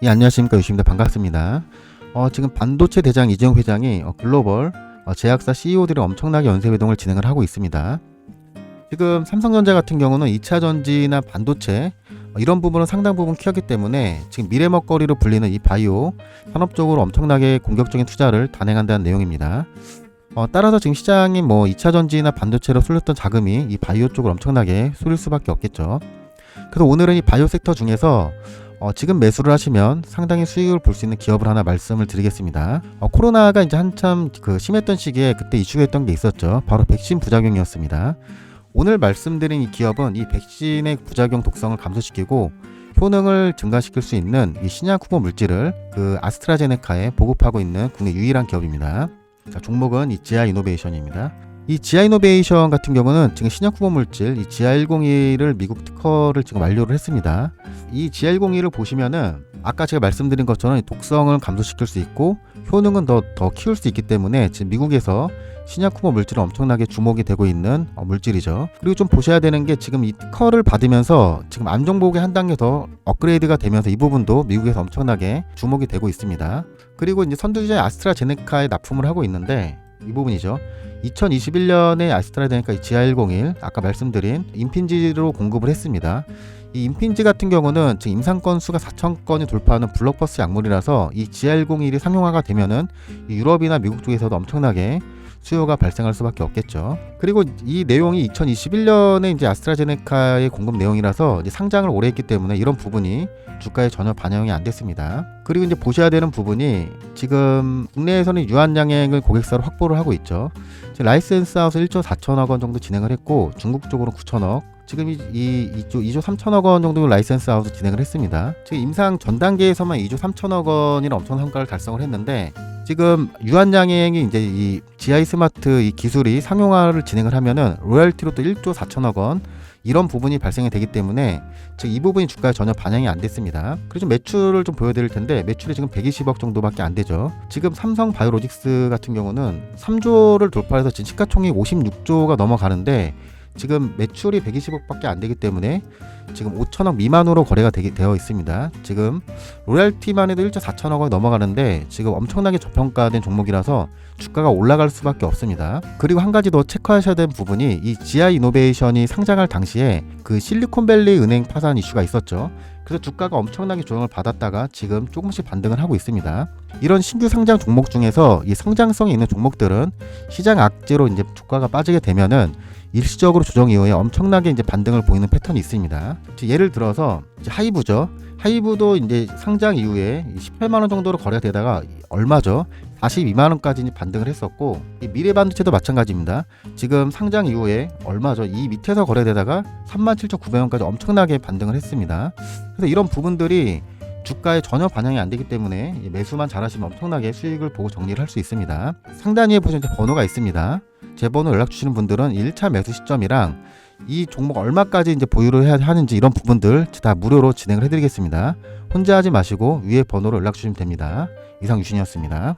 예, 안녕하십니까 유시입니다. 반갑습니다. 어, 지금 반도체 대장 이재용 회장이 어, 글로벌 어, 제약사 CEO들이 엄청나게 연쇄 회동을 진행을 하고 있습니다. 지금 삼성전자 같은 경우는 2차 전지나 반도체 어, 이런 부분은 상당 부분 키웠기 때문에 지금 미래 먹거리로 불리는 이 바이오 산업 쪽으로 엄청나게 공격적인 투자를 단행한다는 내용입니다. 어, 따라서 지금 시장이 뭐 2차 전지나 반도체로 쏠렸던 자금이 이 바이오 쪽으로 엄청나게 쏠릴 수밖에 없겠죠. 그래서 오늘은 이 바이오 섹터 중에서 어, 지금 매수를 하시면 상당히 수익을 볼 수 있는 기업을 하나 말씀을 드리겠습니다. 어, 코로나가 이제 한참 그 심했던 시기에 그때 이슈가 했던 게 있었죠. 바로 백신 부작용이었습니다. 오늘 말씀드린 이 기업은 이 백신의 부작용 독성을 감소시키고 효능을 증가시킬 수 있는 이 신약 후보 물질을 그 아스트라제네카에 보급하고 있는 국내 유일한 기업입니다. 자, 종목은 이 지아 이노베이션입니다. 이 지아 이노베이션 같은 경우는 지금 신약 후보 물질 이 지아 101을 미국 특허를 지금 완료를 했습니다. 이 지아 101을 보시면은 아까 제가 말씀드린 것처럼 이 독성을 감소시킬 수 있고 효능은 더, 더 키울 수 있기 때문에 지금 미국에서 신약 후보 물질은 엄청나게 주목이 되고 있는 어, 물질이죠. 그리고 좀 보셔야 되는 게 지금 이 특허를 받으면서 지금 안정복이 한 단계 더 업그레이드가 되면서 이 부분도 미국에서 엄청나게 주목이 되고 있습니다. 그리고 이제 선두주자 아스트라제네카에 납품을 하고 있는데 이 부분이죠. 2021년에 아스트라제네카 GR101 아까 말씀드린 임핀지로 공급을 했습니다. 이 임핀지 같은 경우는 지금 임상 건수가 4천 건이 돌파하는 블록버스 약물이라서 이 GR101이 상용화가 되면은 이 유럽이나 미국 쪽에서도 엄청나게 수요가 발생할 수밖에 없겠죠. 그리고 이 내용이 2021년에 이제 아스트라제네카의 공급 내용이라서 상장을 오래 했기 때문에 이런 부분이 주가에 전혀 반영이 안 됐습니다. 그리고 이제 보셔야 되는 부분이 지금 국내에서는 유한양행을 고객사로 확보를 하고 있죠. 지금 라이센스 하우스 1조 4천억 원 정도 진행을 했고 중국 쪽으로는 9천억 지금 이, 이 2조 2조 3천억 원 정도 라이센스 하우스 진행을 했습니다. 지금 임상 전 단계에서만 2조 3천억 원이나 엄청난 성과를 달성을 했는데 지금 유한양행이 이제 이 GI 스마트 이 기술이 상용화를 진행을 하면은 로열티로 또 1조 4천억 원 이런 부분이 발생이 되기 때문에 지금 이 부분이 주가에 전혀 반영이 안 됐습니다. 그래서 좀 매출을 좀 보여드릴 텐데 매출이 지금 120억 정도밖에 안 되죠. 지금 삼성 바이오로직스 같은 경우는 3조를 돌파해서 지금 시가총액 56조가 넘어가는데 지금 매출이 120억밖에 안 되기 때문에 지금 5천억 미만으로 거래가 되게 되어 있습니다. 지금 로얄티만 해도 1조 4천억 원이 넘어가는데 지금 엄청나게 저평가된 종목이라서 주가가 올라갈 수밖에 없습니다. 그리고 한 가지 더 체크하셔야 되는 부분이 이 지아 이노베이션이 상장할 당시에 그 실리콘밸리 은행 파산 이슈가 있었죠. 그래서 주가가 엄청나게 조정을 받았다가 지금 조금씩 반등을 하고 있습니다. 이런 신규 상장 종목 중에서 이 성장성이 있는 종목들은 시장 악재로 이제 주가가 빠지게 되면은 일시적으로 조정 이후에 엄청나게 이제 반등을 보이는 패턴이 있습니다. 예를 들어서 하이브죠. 하이브도 이제 상장 이후에 18만 원 정도로 거래가 되다가 얼마죠? 42만 원까지 반등을 했었고 이 미래 반도체도 마찬가지입니다. 지금 상장 이후에 얼마죠? 이 밑에서 거래되다가 37,900원까지 엄청나게 반등을 했습니다. 그래서 이런 부분들이 주가에 전혀 반영이 안 되기 때문에 매수만 잘하시면 엄청나게 수익을 보고 정리를 할 수 있습니다. 상단 위에 보시면 번호가 있습니다. 제 번호 연락 주시는 분들은 1차 매수 시점이랑 이 종목 얼마까지 이제 보유를 해야 하는지 이런 부분들 다 무료로 진행을 해드리겠습니다. 혼자 하지 마시고 위에 번호로 연락 주시면 됩니다. 이상 유신이었습니다.